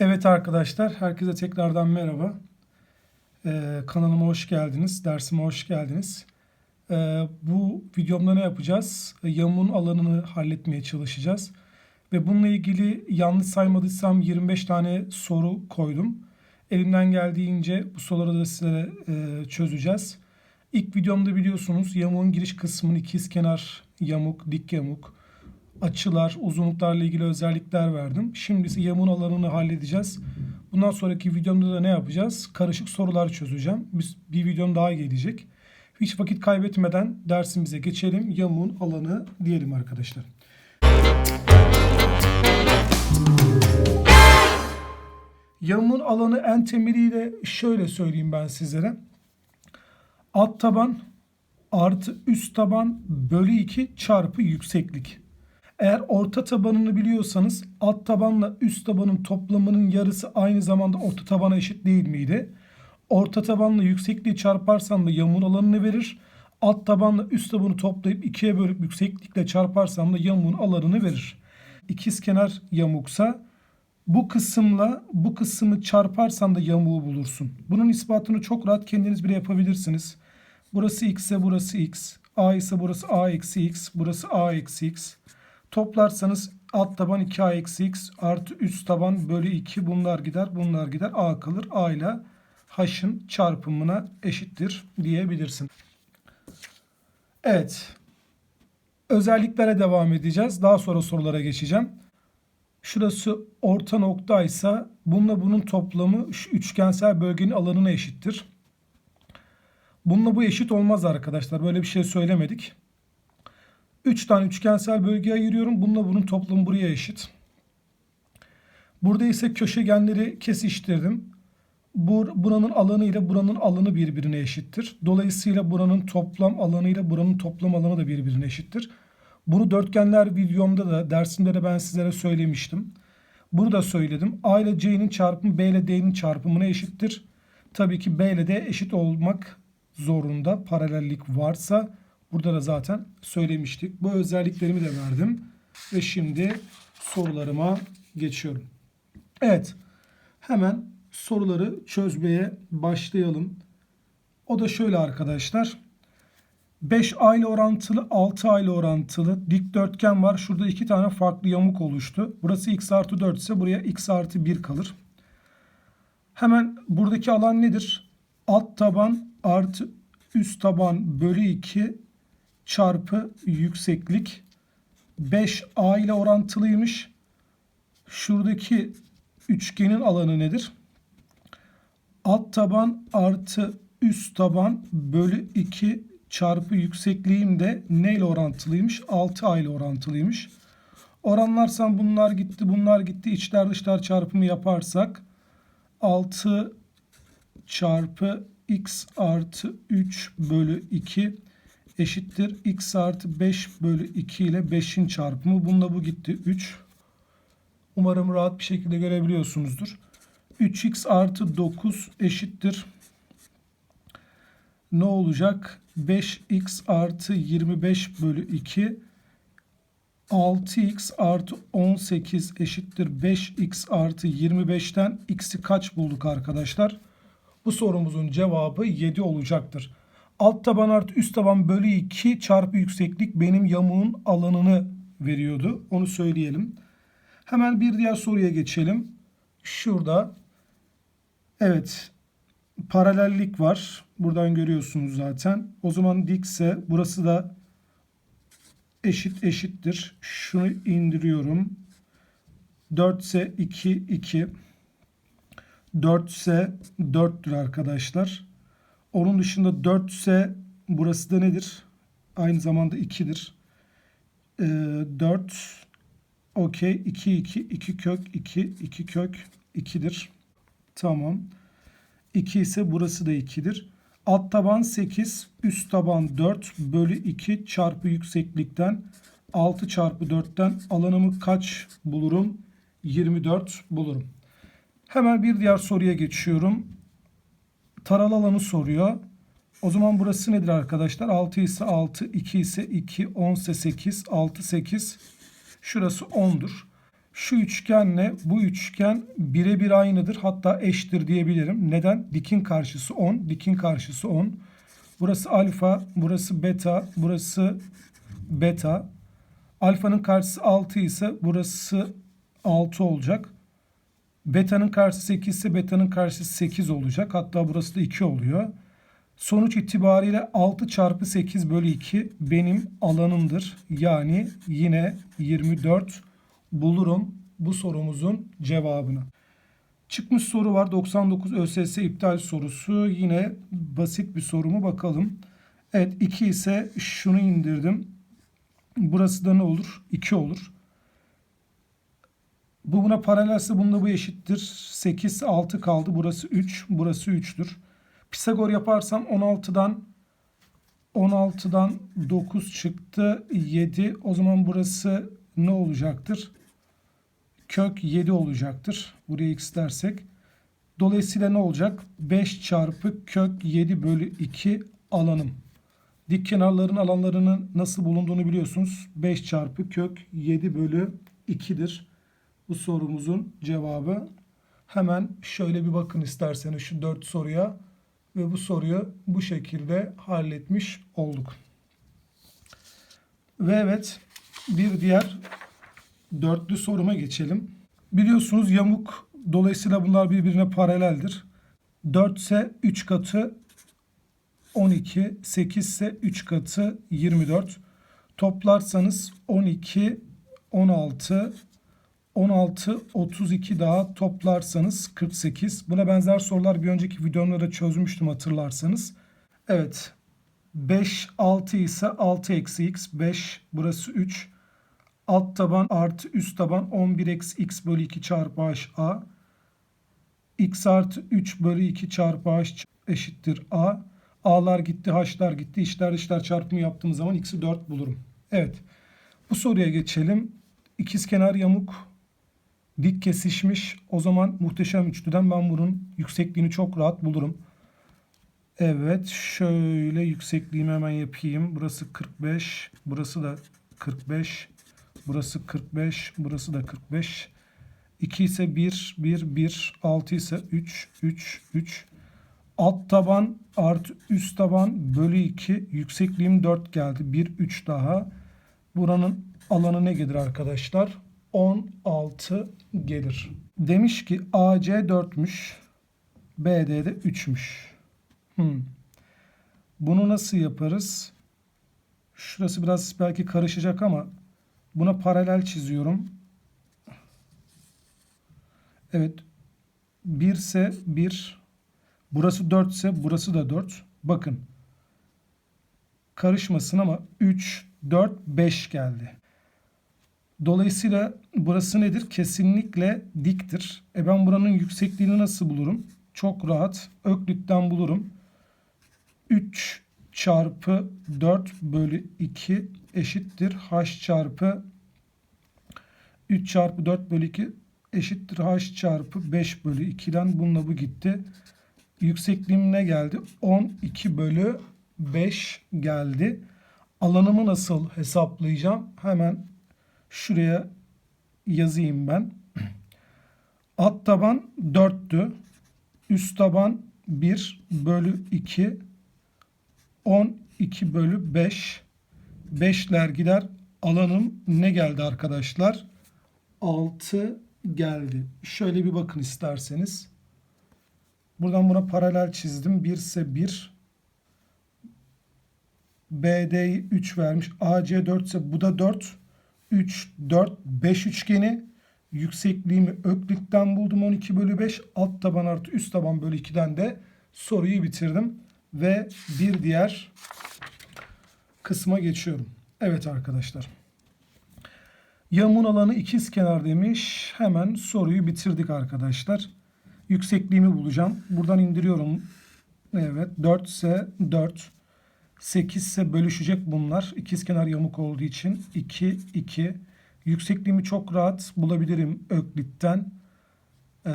Evet arkadaşlar, herkese tekrardan merhaba. Ee, kanalıma hoş geldiniz, dersime hoş geldiniz. Ee, bu videomda ne yapacağız? Yamuğun alanını halletmeye çalışacağız. Ve bununla ilgili yanlış saymadıysam 25 tane soru koydum. Elimden geldiğince bu soruları da sizlere e, çözeceğiz. İlk videomda biliyorsunuz yamuğun giriş kısmını ikizkenar yamuk, dik yamuk, açılar, uzunluklarla ilgili özellikler verdim. Şimdi ise yamuğun alanını halledeceğiz. Bundan sonraki videomda da ne yapacağız? Karışık sorular çözeceğim. Bir, bir videom daha gelecek. Hiç vakit kaybetmeden dersimize geçelim. Yamuğun alanı diyelim arkadaşlar. Yamuğun alanı en temeliyle şöyle söyleyeyim ben sizlere. Alt taban artı üst taban bölü 2 çarpı yükseklik. Eğer orta tabanını biliyorsanız alt tabanla üst tabanın toplamının yarısı aynı zamanda orta tabana eşit değil miydi? Orta tabanla yüksekliği çarparsam da yamuğun alanını verir. Alt tabanla üst tabanı toplayıp ikiye bölüp yükseklikle çarparsam da yamuğun alanını verir. İkizkenar yamuksa bu kısımla bu kısmı çarparsan da yamuğu bulursun. Bunun ispatını çok rahat kendiniz bile yapabilirsiniz. Burası x ise burası x. A ise burası a eksi x. Burası a eksi x. Toplarsanız alt taban 2a eksi x artı üst taban bölü 2 bunlar gider bunlar gider a kalır. a ile h'ın çarpımına eşittir diyebilirsin. Evet. Özelliklere devam edeceğiz. Daha sonra sorulara geçeceğim. Şurası orta noktaysa bununla bunun toplamı şu üçgensel bölgenin alanına eşittir. Bununla bu eşit olmaz arkadaşlar. Böyle bir şey söylemedik. 3 tane üçgensel bölge ayırıyorum. Bununla bunun toplamı buraya eşit. Burada ise köşegenleri kesiştirdim. Bur buranın alanı ile buranın alanı birbirine eşittir. Dolayısıyla buranın toplam alanı ile buranın toplam alanı da birbirine eşittir. Bunu dörtgenler videomda da dersimde de ben sizlere söylemiştim. Bunu da söyledim. A ile C'nin çarpımı B ile D'nin çarpımına eşittir. Tabii ki B ile D eşit olmak zorunda paralellik varsa burada da zaten söylemiştik. Bu özelliklerimi de verdim. Ve şimdi sorularıma geçiyorum. Evet. Hemen soruları çözmeye başlayalım. O da şöyle arkadaşlar. 5A ile orantılı 6A ile orantılı dikdörtgen var. Şurada iki tane farklı yamuk oluştu. Burası x artı 4 ise buraya x artı 1 kalır. Hemen buradaki alan nedir? Alt taban artı üst taban bölü 2 çarpı yükseklik 5A ile orantılıymış. Şuradaki üçgenin alanı nedir? Alt taban artı üst taban bölü 2 çarpı yüksekliğim de neyle orantılıymış? 6A ile orantılıymış. Oranlarsam bunlar gitti bunlar gitti. İçler dışlar çarpımı yaparsak 6 çarpı x artı 3 bölü 2 eşittir. x artı 5 bölü 2 ile 5'in çarpımı. Bunda bu gitti 3. Umarım rahat bir şekilde görebiliyorsunuzdur. 3x artı 9 eşittir. Ne olacak? 5x artı 25 bölü 2 6x artı 18 eşittir 5x artı 25'ten x'i kaç bulduk arkadaşlar? Bu sorumuzun cevabı 7 olacaktır. Alt taban artı üst taban bölü 2 çarpı yükseklik benim yamuğun alanını veriyordu. Onu söyleyelim. Hemen bir diğer soruya geçelim. Şurada evet paralellik var. Buradan görüyorsunuz zaten. O zaman dikse burası da eşit eşittir. Şunu indiriyorum. 4 ise 2 2 4 ise 4'tür arkadaşlar. Onun dışında 4 ise burası da nedir? Aynı zamanda 2'dir. Ee, 4 okey 2 2 2 kök 2 2 kök 2'dir. Tamam. 2 ise burası da 2'dir. Alt taban 8, üst taban 4 bölü 2 çarpı yükseklikten 6 çarpı 4'ten alanımı kaç bulurum? 24 bulurum. Hemen bir diğer soruya geçiyorum. Taralı alanı soruyor. O zaman burası nedir arkadaşlar? 6 ise 6, 2 ise 2, 10 ise 8, 6, 8. Şurası 10'dur. Şu üçgenle bu üçgen birebir aynıdır. Hatta eştir diyebilirim. Neden? Dikin karşısı 10. Dikin karşısı 10. Burası alfa, burası beta, burası beta. Alfanın karşısı 6 ise burası 6 olacak. Beta'nın karşısı 8 ise beta'nın karşısı 8 olacak. Hatta burası da 2 oluyor. Sonuç itibariyle 6 çarpı 8 bölü 2 benim alanımdır. Yani yine 24 bulurum bu sorumuzun cevabını. Çıkmış soru var 99 ÖSS iptal sorusu. Yine basit bir sorumu bakalım. Evet 2 ise şunu indirdim. Burası da ne olur? 2 olur. Bu buna paralelse bunda bu eşittir. 8 6 kaldı. Burası 3. Burası 3'tür. Pisagor yaparsam 16'dan 16'dan 9 çıktı. 7. O zaman burası ne olacaktır? Kök 7 olacaktır. Buraya x dersek. Dolayısıyla ne olacak? 5 çarpı kök 7 bölü 2 alanım. Dik kenarların alanlarının nasıl bulunduğunu biliyorsunuz. 5 çarpı kök 7 bölü 2'dir. Bu sorumuzun cevabı. Hemen şöyle bir bakın isterseniz şu 4 soruya ve bu soruyu bu şekilde halletmiş olduk. Ve evet bir diğer dörtlü soruma geçelim. Biliyorsunuz yamuk dolayısıyla bunlar birbirine paraleldir. 4 ise 3 katı 12, 8 ise 3 katı 24. Toplarsanız 12, 16, 16, 32 daha toplarsanız 48. Buna benzer sorular bir önceki videomda çözmüştüm hatırlarsanız. Evet. 5, 6 ise 6 eksi x. 5 burası 3. Alt taban artı üst taban 11 eksi x bölü 2 çarpı h a. x artı 3 bölü 2 çarpı h eşittir a. A'lar gitti, h'lar gitti. İşler işler çarpımı yaptığım zaman x'i 4 bulurum. Evet. Bu soruya geçelim. İkizkenar yamuk dik kesişmiş. O zaman muhteşem üçlüden ben bunun yüksekliğini çok rahat bulurum. Evet şöyle yüksekliğimi hemen yapayım. Burası 45. Burası da 45. Burası 45. Burası da 45. 2 ise 1, 1, 1. 6 ise 3, 3, 3. Alt taban artı üst taban bölü 2. Yüksekliğim 4 geldi. 1, 3 daha. Buranın alanı ne gelir arkadaşlar? 16 gelir. Demiş ki AC 4'müş. BD de 3'müş. Hmm. Bunu nasıl yaparız? Şurası biraz belki karışacak ama buna paralel çiziyorum. Evet. 1 ise 1. Burası 4 ise burası da 4. Bakın. Karışmasın ama 3, 4, 5 geldi. Dolayısıyla burası nedir? Kesinlikle diktir. E ben buranın yüksekliğini nasıl bulurum? Çok rahat. Öklitten bulurum. 3 çarpı 4 bölü 2 eşittir. H çarpı 3 çarpı 4 bölü 2 eşittir. H çarpı 5 bölü 2'den bununla bu gitti. Yüksekliğim ne geldi? 12 bölü 5 geldi. Alanımı nasıl hesaplayacağım? Hemen şuraya yazayım ben. Alt taban 4'tü. Üst taban 1 bölü 2. 12 bölü 5. 5'ler gider. Alanım ne geldi arkadaşlar? 6 geldi. Şöyle bir bakın isterseniz. Buradan buna paralel çizdim. 1 ise 1. BD'yi 3 vermiş. AC 4 ise bu da 4. 3, 4, 5 üçgeni. Yüksekliğimi Öklit'ten buldum 12 bölü 5. Alt taban artı üst taban bölü 2'den de soruyu bitirdim. Ve bir diğer kısma geçiyorum. Evet arkadaşlar. Yamun alanı ikiz kenar demiş. Hemen soruyu bitirdik arkadaşlar. Yüksekliğimi bulacağım. Buradan indiriyorum. Evet 4 ise 4. 8 ise bölüşecek bunlar. İkizkenar yamuk olduğu için 2, 2. Yüksekliğimi çok rahat bulabilirim Öklit'ten. Ee,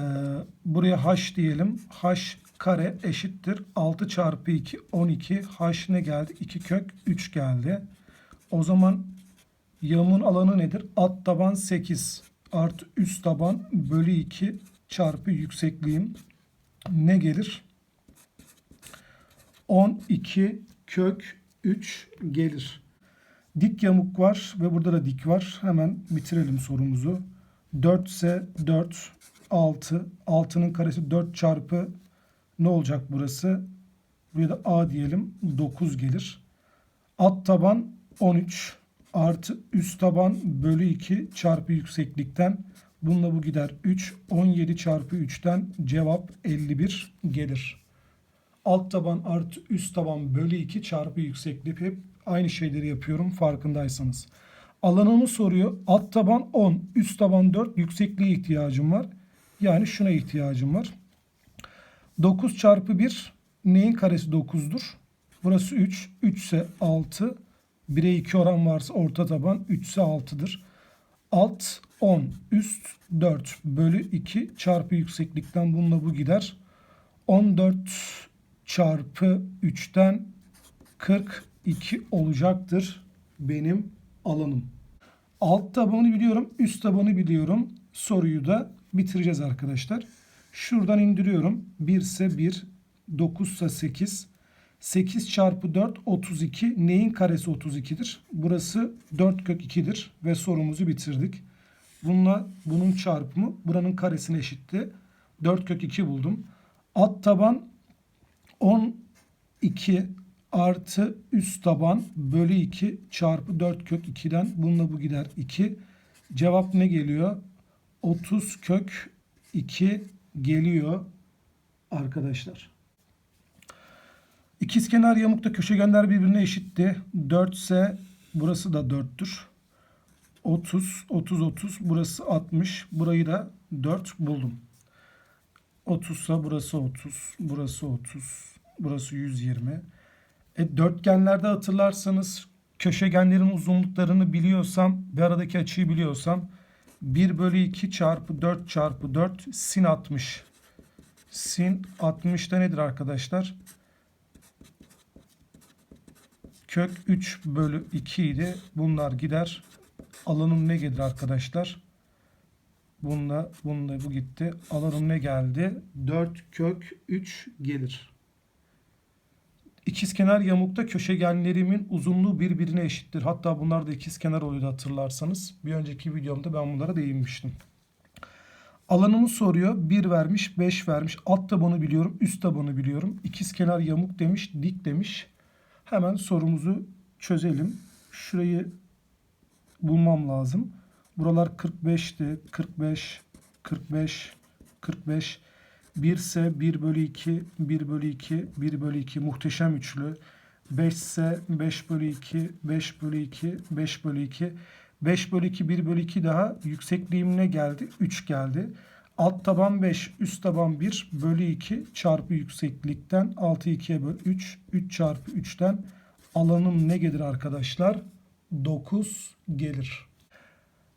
buraya h diyelim. h kare eşittir. 6 çarpı 2 12. h ne geldi? 2 kök 3 geldi. O zaman yamuğun alanı nedir? Alt taban 8. artı üst taban bölü 2 çarpı yüksekliğim ne gelir? 12 kök 3 gelir. Dik yamuk var ve burada da dik var. Hemen bitirelim sorumuzu. 4 ise 4, 6. 6'nın karesi 4 çarpı ne olacak burası? Buraya da A diyelim. 9 gelir. Alt taban 13 artı üst taban bölü 2 çarpı yükseklikten bununla bu gider 3. 17 çarpı 3'ten cevap 51 gelir. Alt taban artı üst taban bölü 2 çarpı yükseklik hep aynı şeyleri yapıyorum farkındaysanız. Alanımı soruyor. Alt taban 10, üst taban 4, yüksekliğe ihtiyacım var. Yani şuna ihtiyacım var. 9 çarpı 1 neyin karesi 9'dur? Burası 3. 3 ise 6. 1'e 2 oran varsa orta taban 3 ise 6'dır. Alt 10, üst 4 bölü 2 çarpı yükseklikten bununla bu gider. 14 çarpı 3'ten 42 olacaktır benim alanım. Alt tabanı biliyorum, üst tabanı biliyorum. Soruyu da bitireceğiz arkadaşlar. Şuradan indiriyorum. 1 ise 1, 9 ise 8. 8 çarpı 4 32. Neyin karesi 32'dir? Burası 4 kök 2'dir ve sorumuzu bitirdik. Bununla bunun çarpımı buranın karesine eşitti. 4 kök 2 buldum. Alt taban 12 artı üst taban bölü 2 çarpı 4 kök 2'den bununla bu gider 2. Cevap ne geliyor? 30 kök 2 geliyor arkadaşlar. İkizkenar yamukta köşegenler birbirine eşitti. 4 ise burası da 4'tür. 30, 30, 30. Burası 60. Burayı da 4 buldum. 30 ise burası 30. Burası 30. Burası 120. E, dörtgenlerde hatırlarsanız köşegenlerin uzunluklarını biliyorsam ve aradaki açıyı biliyorsam 1 bölü 2 çarpı 4 çarpı 4 sin 60. Sin 60 da nedir arkadaşlar? Kök 3 bölü 2 idi. Bunlar gider. Alanım ne gelir arkadaşlar? Bununla, bununla bu gitti. Alanım ne geldi? 4 kök 3 gelir. İkizkenar yamukta köşegenlerimin uzunluğu birbirine eşittir. Hatta bunlar da ikizkenar oluyordu hatırlarsanız. Bir önceki videomda ben bunlara değinmiştim. Alanımı soruyor. 1 vermiş, 5 vermiş. Alt tabanı biliyorum, üst tabanı biliyorum. İkizkenar yamuk demiş, dik demiş. Hemen sorumuzu çözelim. Şurayı bulmam lazım. Buralar 45'ti. 45, 45, 45. 1 ise 1 bölü 2, 1 bölü 2, 1 bölü 2 muhteşem üçlü. 5 ise 5 bölü 2, 5 bölü 2, 5 bölü 2. 5 bölü 2, 1 bölü 2 daha yüksekliğim ne geldi? 3 geldi. Alt taban 5, üst taban 1 bölü 2 çarpı yükseklikten 6 2'ye böl 3. 3 çarpı 3'ten alanım ne gelir arkadaşlar? 9 gelir.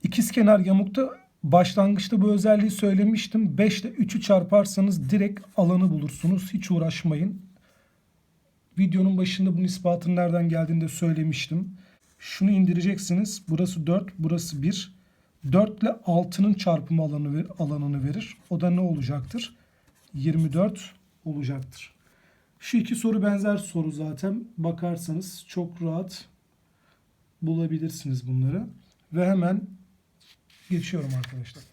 İkizkenar yamukta başlangıçta bu özelliği söylemiştim. 5 ile 3'ü çarparsanız direkt alanı bulursunuz. Hiç uğraşmayın. Videonun başında bunun ispatının nereden geldiğini de söylemiştim. Şunu indireceksiniz. Burası 4, burası 1. 4 ile 6'nın çarpımı alanı, alanını verir. O da ne olacaktır? 24 olacaktır. Şu iki soru benzer soru zaten. Bakarsanız çok rahat bulabilirsiniz bunları. Ve hemen geçiyorum arkadaşlar.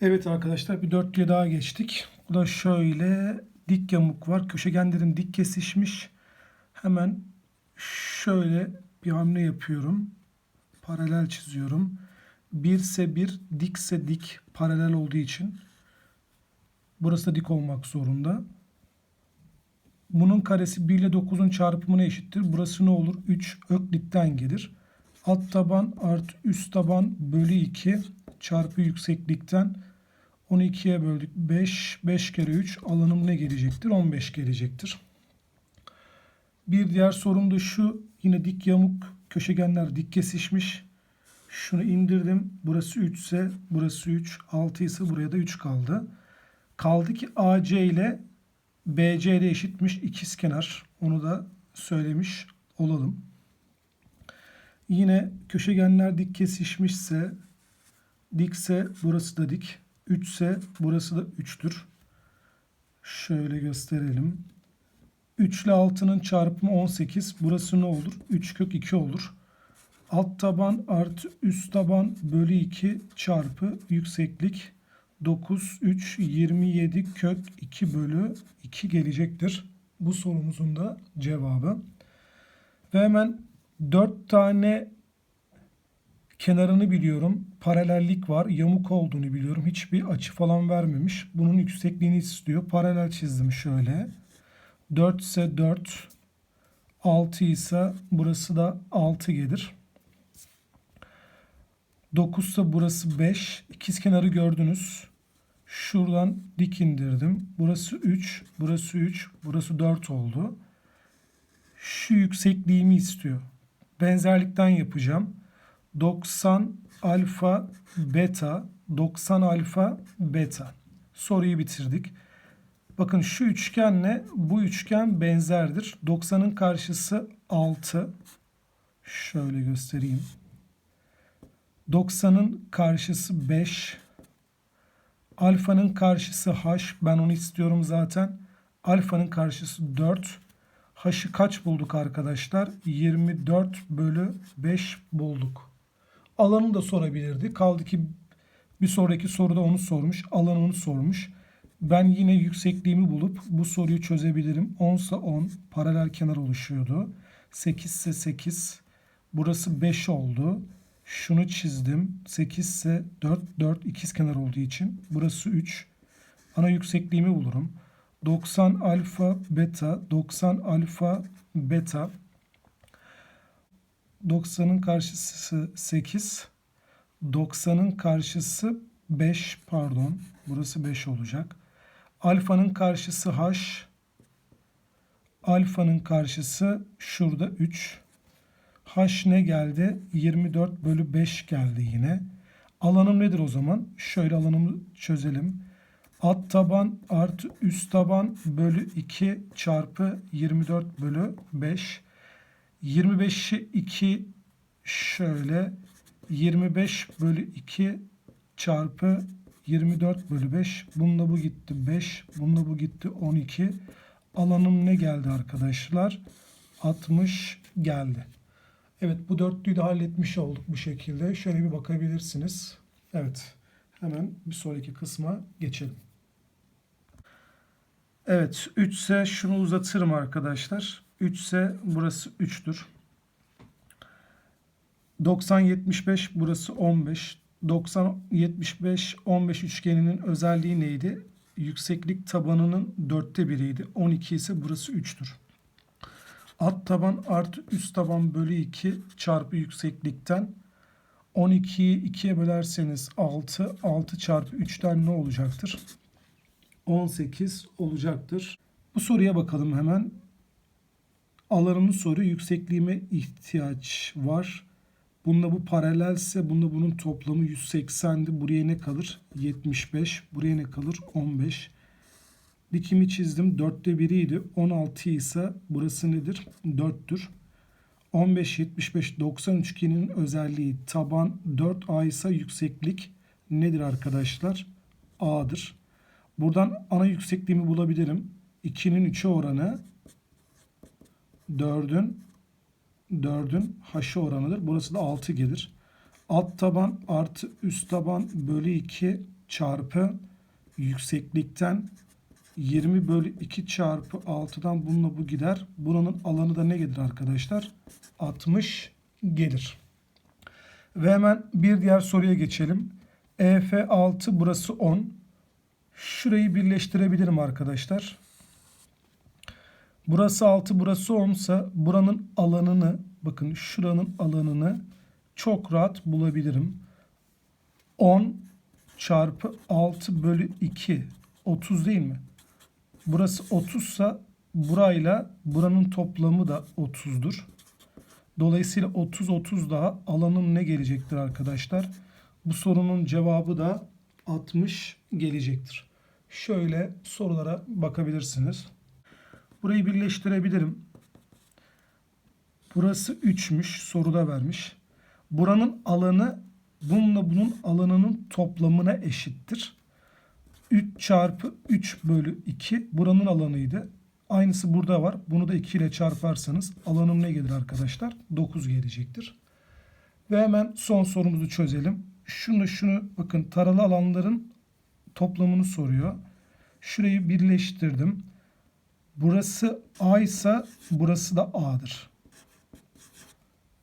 Evet arkadaşlar bir dörtlüye daha geçtik. Bu da şöyle dik yamuk var. Köşegenlerin dik kesişmiş. Hemen şöyle bir hamle yapıyorum. Paralel çiziyorum. 1 ise 1, dik ise dik paralel olduğu için burası da dik olmak zorunda. Bunun karesi 1 ile 9'un çarpımına eşittir. Burası ne olur? 3 öklitten gelir. Alt taban artı üst taban bölü 2 çarpı yükseklikten 12'ye böldük. 5, 5 kere 3 alanım ne gelecektir? 15 gelecektir. Bir diğer sorum da şu. Yine dik yamuk köşegenler dik kesişmiş. Şunu indirdim. Burası 3 ise burası 3. 6 ise buraya da 3 kaldı. Kaldı ki AC ile BC de eşitmiş ikizkenar. Onu da söylemiş olalım. Yine köşegenler dik kesişmişse Dikse burası da dik. 3 ise burası da 3'tür. Şöyle gösterelim. 3 ile 6'nın çarpımı 18. Burası ne olur? 3 kök 2 olur. Alt taban artı üst taban bölü 2 çarpı yükseklik 9, 3, 27 kök 2 bölü 2 gelecektir. Bu sorumuzun da cevabı. Ve hemen 4 tane kenarını biliyorum. Paralellik var. Yamuk olduğunu biliyorum. Hiçbir açı falan vermemiş. Bunun yüksekliğini istiyor. Paralel çizdim şöyle. 4 ise 4. 6 ise burası da 6 gelir. 9 ise burası 5. İkiz kenarı gördünüz. Şuradan dik indirdim. Burası 3, burası 3, burası 4 oldu. Şu yüksekliğimi istiyor. Benzerlikten yapacağım. 90 alfa beta 90 alfa beta. Soruyu bitirdik. Bakın şu üçgenle bu üçgen benzerdir. 90'ın karşısı 6. Şöyle göstereyim. 90'ın karşısı 5. Alfanın karşısı h. Ben onu istiyorum zaten. Alfanın karşısı 4. H'ı kaç bulduk arkadaşlar? 24 bölü 5 bulduk. Alanı da sorabilirdi. Kaldı ki bir sonraki soruda onu sormuş. Alanını sormuş. Ben yine yüksekliğimi bulup bu soruyu çözebilirim. 10 ise 10 paralel kenar oluşuyordu. 8 ise 8. Burası 5 oldu. Şunu çizdim. 8 ise 4 4 ikiz kenar olduğu için. Burası 3. Ana yüksekliğimi bulurum. 90 alfa beta 90 alfa beta 90'ın karşısı 8 90'ın karşısı 5 pardon burası 5 olacak. Alfanın karşısı h alfanın karşısı şurada 3 h ne geldi? 24 bölü 5 geldi yine. Alanım nedir o zaman? Şöyle alanımı çözelim. Alt taban artı üst taban bölü 2 çarpı 24 bölü 5. 25'i 2 şöyle 25 bölü 2 çarpı 24 bölü 5. Bununla bu gitti 5. Bununla bu gitti 12. Alanım ne geldi arkadaşlar? 60 geldi. Evet bu dörtlüyü de halletmiş olduk bu şekilde. Şöyle bir bakabilirsiniz. Evet hemen bir sonraki kısma geçelim. Evet 3 ise şunu uzatırım arkadaşlar. 3 ise burası 3'tür. 90 75 burası 15. 90 75 15 üçgeninin özelliği neydi? Yükseklik tabanının dörtte biriydi. 12 ise burası 3'tür. Alt taban artı üst taban bölü 2 çarpı yükseklikten 12'yi 2'ye bölerseniz 6. 6 çarpı 3'ten ne olacaktır? 18 olacaktır. Bu soruya bakalım hemen. Alanımın soru yüksekliğime ihtiyaç var. Bununla bu paralelse bunda bunun toplamı 180'di. Buraya ne kalır? 75. Buraya ne kalır? 15. Dikimi çizdim. 4'te biriydi. 16 ise burası nedir? 4'tür. 15, 75, 90 üçgenin özelliği taban 4A ise yükseklik nedir arkadaşlar? A'dır. Buradan ana yüksekliğimi bulabilirim. 2'nin 3'e oranı 4'ün 4'ün h'ı oranıdır. Burası da 6 gelir. Alt taban artı üst taban bölü 2 çarpı yükseklikten 20 bölü 2 çarpı 6'dan bununla bu gider. Buranın alanı da ne gelir arkadaşlar? 60 gelir. Ve hemen bir diğer soruya geçelim. EF 6 burası 10. Şurayı birleştirebilirim arkadaşlar. Burası 6 burası 10 ise buranın alanını bakın şuranın alanını çok rahat bulabilirim. 10 çarpı 6 bölü 2 30 değil mi? Burası 30 ise burayla buranın toplamı da 30'dur. Dolayısıyla 30 30 daha alanın ne gelecektir arkadaşlar? Bu sorunun cevabı da 60 gelecektir. Şöyle sorulara bakabilirsiniz. Burayı birleştirebilirim. Burası 3'müş. Soruda vermiş. Buranın alanı bununla bunun alanının toplamına eşittir. 3 çarpı 3 bölü 2 buranın alanıydı. Aynısı burada var. Bunu da 2 ile çarparsanız alanım ne gelir arkadaşlar? 9 gelecektir. Ve hemen son sorumuzu çözelim. Şunu şunu bakın taralı alanların toplamını soruyor. Şurayı birleştirdim. Burası A ise burası da A'dır.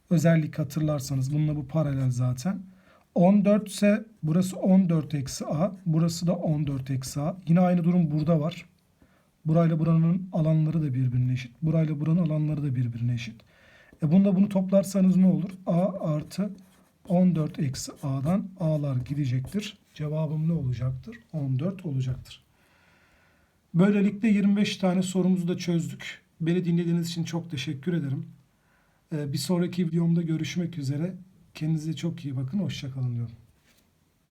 Özellik hatırlarsanız bununla bu paralel zaten. 14 ise burası 14 eksi A. Burası da 14 eksi A. Yine aynı durum burada var. Burayla buranın alanları da birbirine eşit. Burayla buranın alanları da birbirine eşit. E bunda bunu toplarsanız ne olur? A artı 14 eksi A'dan A'lar gidecektir. Cevabım ne olacaktır? 14 olacaktır. Böylelikle 25 tane sorumuzu da çözdük. Beni dinlediğiniz için çok teşekkür ederim. Ee, Bir sonraki videomda görüşmek üzere. Kendinize çok iyi bakın. Hoşçakalın diyorum.